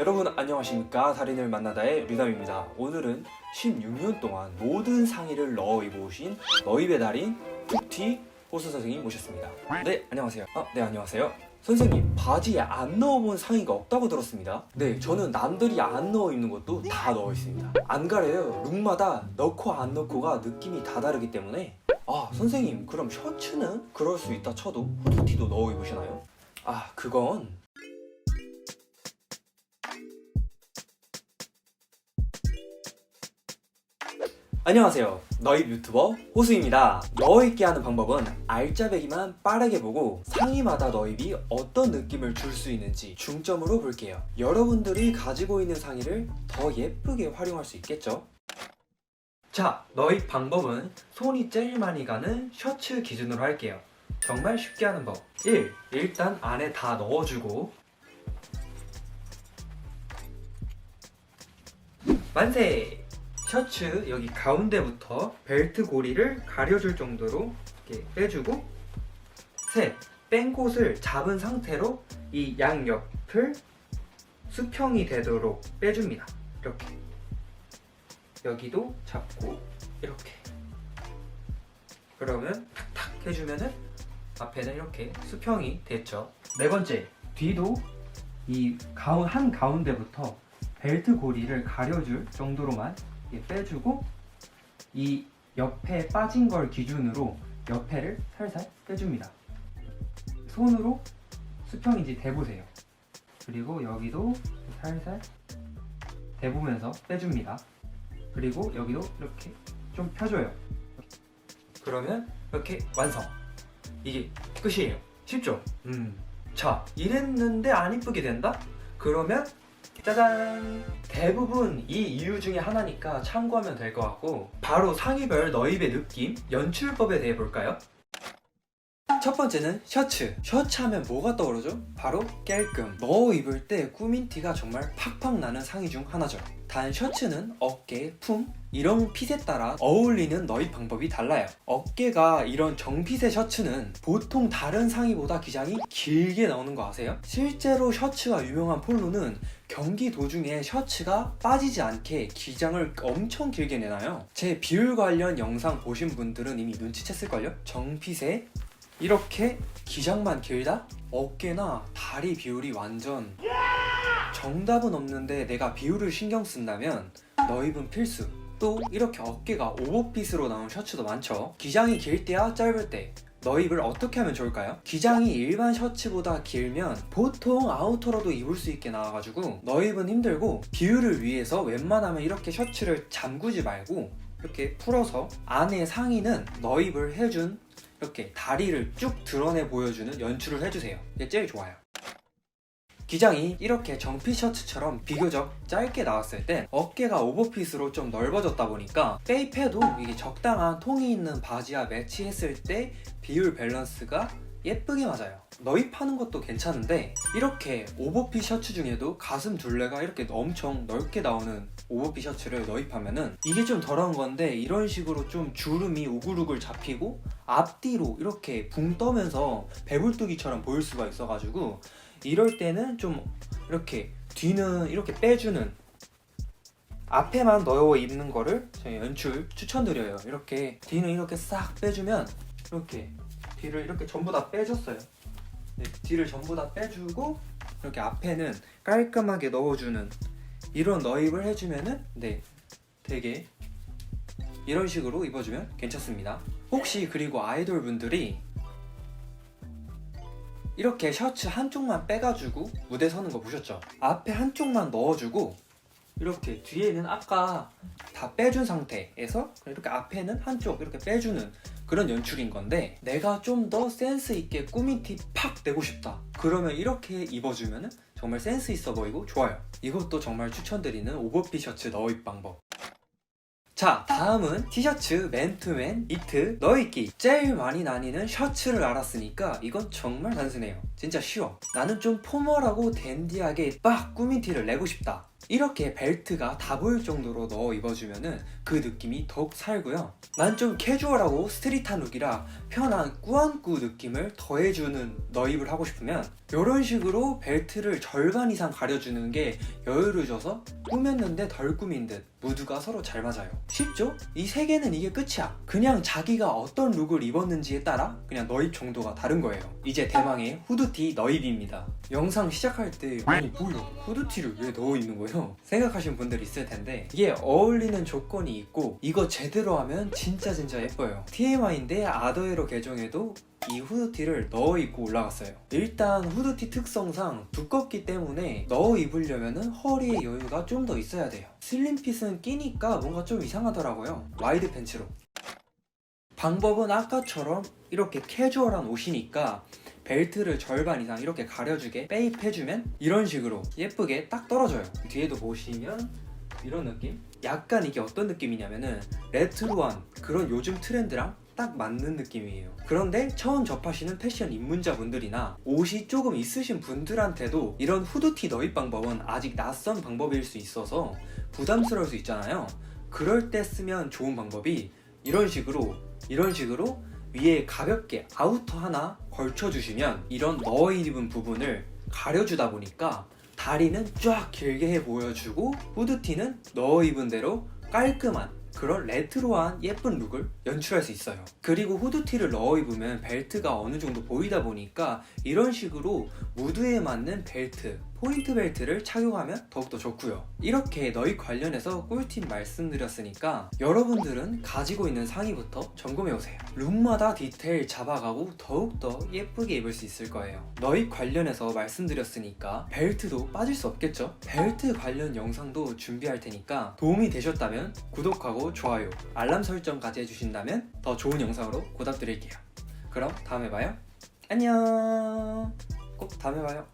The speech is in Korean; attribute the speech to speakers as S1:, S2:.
S1: 여러분 안녕하십니까? 달인을 만나다의 류담입니다. 오늘은 16년 동안 모든 상의를 넣어 입어오신 너희의 달인 툭티 호수 선생님 모셨습니다. 네 안녕하세요. 아, 네 안녕하세요. 선생님 바지에 안 넣어본 상의가 없다고 들었습니다. 네 저는 남들이 안 넣어 입는 것도 다 넣어 있습니다. 안 가려요. 룩마다 넣고 안 넣고가 느낌이 다 다르기 때문에. 아 선생님 그럼 셔츠는 그럴 수 있다 쳐도 후드티도 넣어 입으시나요? 아 그건 안녕하세요. 너희 유튜버 호수입니다. 넣어입기 하는 방법은 알짜배기만 빠르게 보고 상의마다 너입이 어떤 느낌을 줄 수 있는지 중점으로 볼게요. 여러분들이 가지고 있는 상의를 더 예쁘게 활용할 수 있겠죠? 자, 너입 방법은 손이 제일 많이 가는 셔츠 기준으로 할게요. 정말 쉽게 하는 법. 1. 일단 안에 다 넣어주고 만세! 셔츠 여기 가운데부터 벨트 고리를 가려줄 정도로 이렇게 빼주고 셋, 뺀 곳을 잡은 상태로 이 양 옆을 수평이 되도록 빼줍니다. 이렇게 여기도 잡고 이렇게 그러면 탁탁 해주면은 앞에는 이렇게 수평이 됐죠. 네 번째, 뒤도 이 가운 한 가운데부터 벨트 고리를 가려줄 정도로만 빼주고 이 옆에 빠진 걸 기준으로 옆에를 살살 빼줍니다. 손으로 수평인지 대보세요. 그리고 여기도 살살 대보면서 빼줍니다. 그리고 여기도 이렇게 좀 펴줘요. 그러면 이렇게 완성. 이게 끝이에요. 쉽죠? 음. 자, 이랬는데 안 이쁘게 된다? 그러면 짜잔! 대부분 이 이유 중에 하나니까 참고하면 될 것 같고 바로 상의별 너입의 느낌, 연출법에 대해 볼까요? 첫 번째는 셔츠. 셔츠 하면 뭐가 떠오르죠? 바로 깔끔. 넣어 입을 때 꾸민 티가 정말 팍팍 나는 상의 중 하나죠. 단 셔츠는 어깨, 품, 이런 핏에 따라 어울리는 너입 방법이 달라요. 어깨가 이런 정핏의 셔츠는 보통 다른 상의보다 기장이 길게 나오는 거 아세요? 실제로 셔츠가 유명한 폴로는 경기 도중에 셔츠가 빠지지 않게 기장을 엄청 길게 내놔요. 제 비율 관련 영상 보신 분들은 이미 눈치챘을걸요? 정핏에 이렇게 기장만 길다? 어깨나 다리 비율이 완전 정답은 없는데 내가 비율을 신경 쓴다면 너입은 필수 또 이렇게 어깨가 오버핏으로 나온 셔츠도 많죠 기장이 길 때야 짧을 때 너입을 어떻게 하면 좋을까요? 기장이 일반 셔츠보다 길면 보통 아우터로도 입을 수 있게 나와가지고 너입은 힘들고 비율을 위해서 웬만하면 이렇게 셔츠를 잠그지 말고 이렇게 풀어서 안에 상의는 너입을 해준 이렇게 다리를 쭉 드러내 보여주는 연출을 해주세요. 이게 제일 좋아요. 기장이 이렇게 정핏 셔츠처럼 비교적 짧게 나왔을 땐 어깨가 오버핏으로 좀 넓어졌다 보니까 페이패도 이게 적당한 통이 있는 바지와 매치했을 때 비율 밸런스가 예쁘게 맞아요. 너입하는 것도 괜찮은데 이렇게 오버핏 셔츠 중에도 가슴 둘레가 이렇게 엄청 넓게 나오는 오버핏 셔츠를 너입하면은 이게 좀 덜한 건데 이런 식으로 좀 주름이 우글우글 잡히고 앞뒤로 이렇게 붕 떠면서 배불뚝이처럼 보일 수가 있어가지고 이럴 때는 좀 이렇게 뒤는 이렇게 빼주는 앞에만 넣어 입는 거를 제가 연출 추천드려요. 이렇게 뒤는 이렇게 싹 빼주면 이렇게 뒤를 이렇게 전부 다 빼줬어요. 네, 뒤를 전부 다 빼주고 이렇게 앞에는 깔끔하게 넣어주는 이런 너입을 해주면은 네 되게 이런 식으로 입어주면 괜찮습니다. 혹시 그리고 아이돌 분들이 이렇게 셔츠 한쪽만 빼가지고 무대 서는 거 보셨죠? 앞에 한쪽만 넣어주고 이렇게 뒤에는 아까 다 빼준 상태에서 이렇게 앞에는 한쪽 이렇게 빼주는 그런 연출인 건데 내가 좀 더 센스 있게 꾸민 티 팍 내고 싶다. 그러면 이렇게 입어주면 정말 센스 있어 보이고 좋아요. 이것도 정말 추천드리는 오버핏 셔츠 넣어입 방법 자 다음은 티셔츠 맨투맨 니트 넣어입기 제일 많이 나뉘는 셔츠를 알았으니까 이건 정말 단순해요. 진짜 쉬워. 나는 좀 포멀하고 댄디하게 빡 꾸민 티를 내고 싶다 이렇게 벨트가 다 보일 정도로 넣어 입어주면은 그 느낌이 더욱 살고요. 난 좀 캐주얼하고 스트릿한 룩이라 편한 꾸안꾸 느낌을 더해주는 너입을 하고 싶으면 이런 식으로 벨트를 절반 이상 가려주는 게 여유를 줘서 꾸몄는데 덜 꾸민 듯 무드가 서로 잘 맞아요. 쉽죠? 이 세 개는 이게 끝이야. 그냥 자기가 어떤 룩을 입었는지에 따라 그냥 너입 정도가 다른 거예요. 이제 대망의 후드티 너입입니다. 영상 시작할 때 아니 뭐야 후드티를 왜 넣어 입는 거예요? 생각하시는 분들 있을 텐데 이게 어울리는 조건이 있고 이거 제대로 하면 진짜 진짜 예뻐요. TMI인데 아더에로 개정해도 이 후드티를 넣어 입고 올라갔어요. 일단 후드티 특성상 두껍기 때문에 넣어 입으려면 허리에 여유가 좀 더 있어야 돼요. 슬림핏은 끼니까 뭔가 좀 이상하더라고요. 와이드 팬츠로. 방법은 아까처럼 이렇게 캐주얼한 옷이니까 벨트를 절반 이상 이렇게 가려주게 빼입해주면 이런 식으로 예쁘게 딱 떨어져요. 뒤에도 보시면 이런 느낌? 약간 이게 어떤 느낌이냐면은 레트로한 그런 요즘 트렌드랑 딱 맞는 느낌이에요. 그런데 처음 접하시는 패션 입문자분들이나 옷이 조금 있으신 분들한테도 이런 후드티 너입 방법은 아직 낯선 방법일 수 있어서 부담스러울 수 있잖아요. 그럴 때 쓰면 좋은 방법이 이런 식으로 이런 식으로 위에 가볍게 아우터 하나 걸쳐주시면 이런 넣어 입은 부분을 가려주다 보니까 다리는 쫙 길게 해 보여주고 후드티는 넣어 입은 대로 깔끔한 그런 레트로한 예쁜 룩을 연출할 수 있어요. 그리고 후드티를 넣어 입으면 벨트가 어느 정도 보이다 보니까 이런 식으로 무드에 맞는 벨트, 포인트 벨트를 착용하면 더욱더 좋고요. 이렇게 너희 관련해서 꿀팁 말씀드렸으니까 여러분들은 가지고 있는 상의부터 점검해 오세요. 룩마다 디테일 잡아가고 더욱더 예쁘게 입을 수 있을 거예요. 너희 관련해서 말씀드렸으니까 벨트도 빠질 수 없겠죠? 벨트 관련 영상도 준비할 테니까 도움이 되셨다면 좋아요, 알람 설정까지 해주신다면 더 좋은 영상으로 보답드릴게요. 그럼 다음에 봐요. 안녕. 꼭 다음에 봐요.